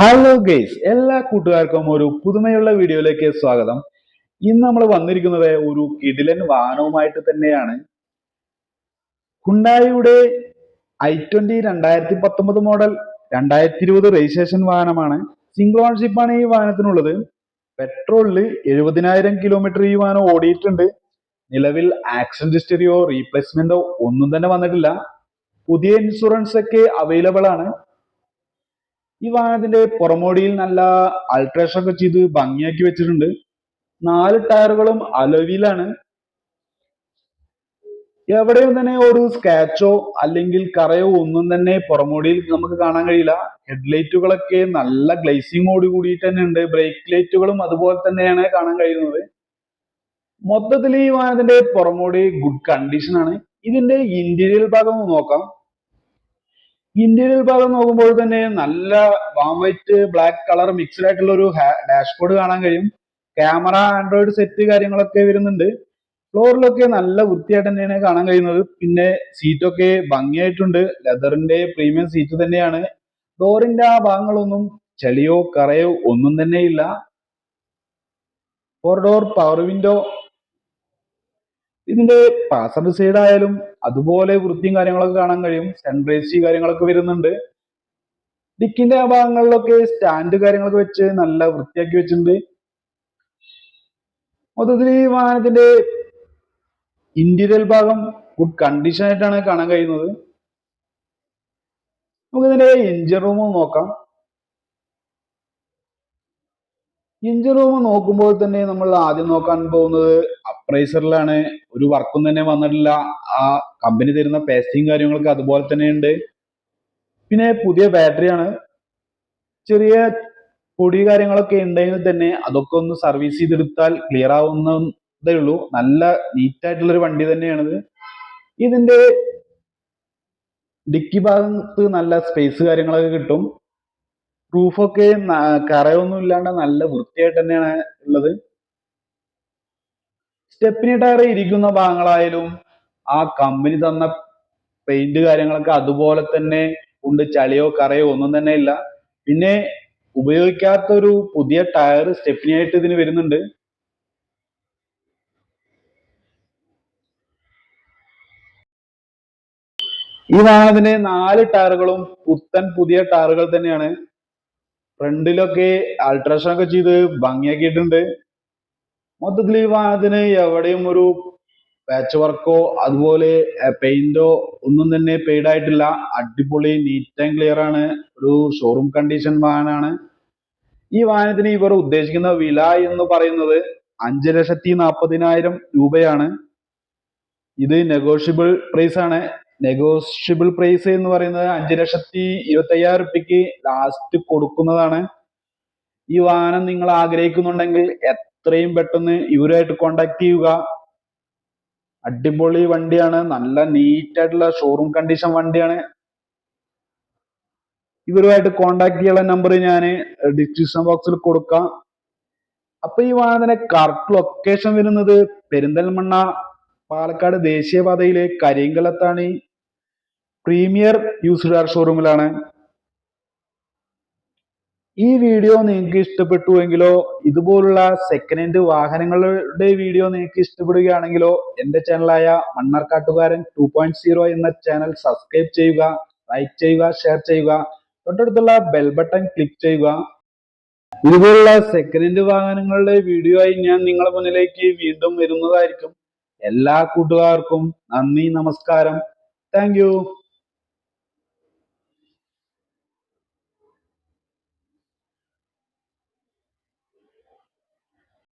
Hello guys എല്ലാ കൂട്ടുകാർക്കും ഒരു പുതുമയുള്ള വീഡിയോയിലേക്ക് സ്വാഗതം. ഇന്ന് നമ്മൾ വന്നിരിക്കുന്നത് ഒരു കിടിലൻ വാഹനവുമായിട്ട് തന്നെയാണ്. ഹുണ്ടായിയുടെ ഐ ട്വന്റി രണ്ടായിരത്തി പത്തൊമ്പത് മോഡൽ രണ്ടായിരത്തി ഇരുപത് രജിസ്ട്രേഷൻ വാഹനമാണ്. സിംഗിൾ ഓൺഷിപ്പ് ആണ് ഈ വാഹനത്തിനുള്ളത്. പെട്രോളിൽ എഴുപതിനായിരം കിലോമീറ്റർ ഈ വാഹനം ഓടിയിട്ടുണ്ട്. നിലവിൽ ആക്സിഡന്റ് ഹിസ്റ്ററിയോ റീപ്ലേസ്മെന്റോ ഒന്നും തന്നെ വന്നിട്ടില്ല. പുതിയ ഇൻഷുറൻസ് ഒക്കെ അവൈലബിൾ ആണ്. ഈ വാഹനത്തിന്റെ പുറമോടിയിൽ നല്ല അൾട്രേഷൻ ഒക്കെ ചെയ്ത് ഭംഗിയാക്കി വെച്ചിട്ടുണ്ട്. നാല് ടയറുകളും അലോവിയിലാണ്. എവിടെയും തന്നെ ഒരു സ്കാച്ചോ അല്ലെങ്കിൽ കറയോ ഒന്നും തന്നെ പുറമോടിയിൽ നമുക്ക് കാണാൻ കഴിയില്ല. ഹെഡ്ലൈറ്റുകളൊക്കെ നല്ല ഗ്ലേസിങ്ങോട് കൂടിയിട്ട് തന്നെ ഉണ്ട്. ബ്രേക്ക് ലൈറ്റുകളും അതുപോലെ തന്നെയാണ് കാണാൻ കഴിയുന്നത്. മൊത്തത്തിൽ ഈ വാഹനത്തിന്റെ പുറമോടി ഗുഡ് കണ്ടീഷൻ ആണ്. ഇതിന്റെ ഇന്റീരിയർ ഭാഗം നോക്കാം. ഇന്റീരിയർ ഭാഗം നോക്കുമ്പോൾ തന്നെ നല്ല warm white black colour mixed ആയിട്ടുള്ള ഒരു ഡാഷ്ബോർഡ് കാണാൻ കഴിയും. ക്യാമറ ആൻഡ്രോയിഡ് സെറ്റ് കാര്യങ്ങളൊക്കെ വരുന്നുണ്ട്. ഫ്ലോറിലൊക്കെ നല്ല വൃത്തിയായിട്ട് തന്നെയാണ് കാണാൻ കഴിയുന്നത്. പിന്നെ സീറ്റൊക്കെ ഭംഗിയായിട്ടുണ്ട്. ലെതറിന്റെ പ്രീമിയം സീറ്റ് തന്നെയാണ്. ഡോറിന്റെ ആ ഭാഗങ്ങളൊന്നും ചെളിയോ കറയോ ഒന്നും തന്നെ ഇല്ല. ഫോർ ഡോർ പവർ വിൻഡോ ഇതിന്റെ പാസഞ്ചർ സൈഡ് ആയാലും അതുപോലെ വൃത്തിയും കാര്യങ്ങളൊക്കെ കാണാൻ കഴിയും. സൺറൈസി കാര്യങ്ങളൊക്കെ വരുന്നുണ്ട്. ഡിക്കിന്റെ ആ ഭാഗങ്ങളിലൊക്കെ സ്റ്റാൻഡ് കാര്യങ്ങളൊക്കെ വെച്ച് നല്ല വൃത്തിയാക്കി വെച്ചിട്ടുണ്ട്. മൊത്തത്തിൽ ഈ വാഹനത്തിന്റെ ഇന്റീരിയർ ഭാഗം ഗുഡ് കണ്ടീഷൻ ആയിട്ടാണ് കാണാൻ കഴിയുന്നത്. നമുക്ക് ഇതിന്റെ എഞ്ചിൻ റൂം നോക്കാം. എഞ്ചിൻ റൂം നോക്കുമ്പോൾ തന്നെ നമ്മൾ ആദ്യം നോക്കാൻ പോകുന്നത് അപ്രൈസറിലാണ് ഒരു വർക്കും തന്നെ വന്നിട്ടില്ല. ആ കമ്പനി തരുന്ന പേസ്റ്റിംഗ് കാര്യങ്ങളൊക്കെ അതുപോലെ തന്നെ ഉണ്ട്. പിന്നെ പുതിയ ബാറ്ററിയാണ് ചെറിയ പൊടി കാര്യങ്ങളൊക്കെ ഉണ്ടെങ്കിൽ തന്നെ അതൊക്കെ ഒന്ന് സർവീസ് ചെയ്തെടുത്താൽ ക്ലിയർ ആവുന്നതേ ഉള്ളൂ. നല്ല നീറ്റ് ആയിട്ടുള്ള ഒരു വണ്ടി തന്നെയാണിത്. ഇതിന്റെ ഡിക്കി ഭാഗത്ത് നല്ല സ്പേസ് കാര്യങ്ങളൊക്കെ കിട്ടും. പ്രൂഫൊക്കെ കറയൊന്നും ഇല്ലാണ്ട് നല്ല വൃത്തിയായിട്ട് തന്നെയാണ് ഉള്ളത്. സ്റ്റെപ്പിനി ടയർ ഇരിക്കുന്ന ഭാഗങ്ങളായാലും ആ കമ്പനി തന്ന പെയിന്റ് കാര്യങ്ങളൊക്കെ അതുപോലെ തന്നെ ഉണ്ട്. ചളിയോ കറയോ ഒന്നും തന്നെ ഇല്ല. പിന്നെ ഉപയോഗിക്കാത്ത ഒരു പുതിയ ടയർ സ്റ്റെപ്പിനി ആയിട്ട് ഇതിന് വരുന്നുണ്ട്. ഈ വാഹനത്തിന് നാല് ടയറുകളും പുത്തൻ പുതിയ ടയറുകൾ തന്നെയാണ്. ഫ്രണ്ടിലൊക്കെ അൾട്രേഷൻ ഒക്കെ ചെയ്ത് ഭംഗിയാക്കിയിട്ടുണ്ട്. മൊത്തത്തിൽ ഈ വാഹനത്തിന് എവിടെയും ഒരു പാച്ച് വർക്കോ അതുപോലെ പെയിന്റോ ഒന്നും തന്നെ പെയ്ഡ് ആയിട്ടില്ല. അടിപൊളി നീറ്റ് ആൻഡ് ക്ലിയർ ആണ്. ഒരു ഷോറൂം കണ്ടീഷൻ വാഹനമാണ്. ഈ വാഹനത്തിന് ഇവർ ഉദ്ദേശിക്കുന്ന വില എന്ന് പറയുന്നത് അഞ്ച് ലക്ഷത്തി നാൽപ്പതിനായിരം രൂപയാണ്. ഇത് നെഗോഷ്യബിൾ പ്രൈസ് ആണ്. നെഗോഷ്യബിൾ പ്രൈസ് എന്ന് പറയുന്നത് അഞ്ച് ലക്ഷത്തി ഇരുപത്തി അയ്യായിരം റുപ്യക്ക് ലാസ്റ്റ് കൊടുക്കുന്നതാണ്. ഈ വാഹനം നിങ്ങൾ ആഗ്രഹിക്കുന്നുണ്ടെങ്കിൽ എത്രയും പെട്ടെന്ന് ഇവരുമായിട്ട് കോണ്ടാക്ട് ചെയ്യുക. അടിപൊളി വണ്ടിയാണ്. നല്ല നീറ്റ് ആയിട്ടുള്ള ഷോറൂം കണ്ടീഷൻ വണ്ടിയാണ്. ഇവരുമായിട്ട് കോണ്ടാക്ട് ചെയ്യാനുള്ള നമ്പർ ഞാൻ ഡിസ്ക്രിപ്ഷൻ ബോക്സിൽ കൊടുക്കാം. അപ്പൊ ഈ വാഹനത്തിന്റെ കറക്റ്റ് ലൊക്കേഷൻ വരുന്നത് പെരിന്തൽമണ്ണ പാലക്കാട് ദേശീയപാതയിലെ കരിങ്കലത്താണ്. പ്രീമിയർ യൂസ്ഡ് കാർ ഷോറൂമിലാണ് ഈ വീഡിയോ നിങ്ങൾക്ക് ഇഷ്ടപ്പെട്ടുവെങ്കിലോ ഇതുപോലുള്ള സെക്കൻഡ് ഹാൻഡ് വാഹനങ്ങളുടെ വീഡിയോ നിങ്ങൾക്ക് ഇഷ്ടപ്പെടുകയാണെങ്കിലോ എന്റെ ചാനലായ മണ്ണാർക്കാട്ടുകാരൻ ടു പോയിന്റ് സീറോ എന്ന ചാനൽ സബ്സ്ക്രൈബ് ചെയ്യുക ലൈക്ക് ചെയ്യുക ഷെയർ ചെയ്യുക തൊട്ടടുത്തുള്ള ബെൽ ബട്ടൺ ക്ലിക്ക് ചെയ്യുക. ഇതുപോലുള്ള സെക്കൻഡ് ഹാൻഡ് വാഹനങ്ങളുടെ വീഡിയോ ആയി ഞാൻ നിങ്ങളുടെ മുന്നിലേക്ക് വീണ്ടും വരുന്നതായിരിക്കും. എല്ലാ കൂട്ടുകാർക്കും നന്ദി നമസ്കാരം. താങ്ക്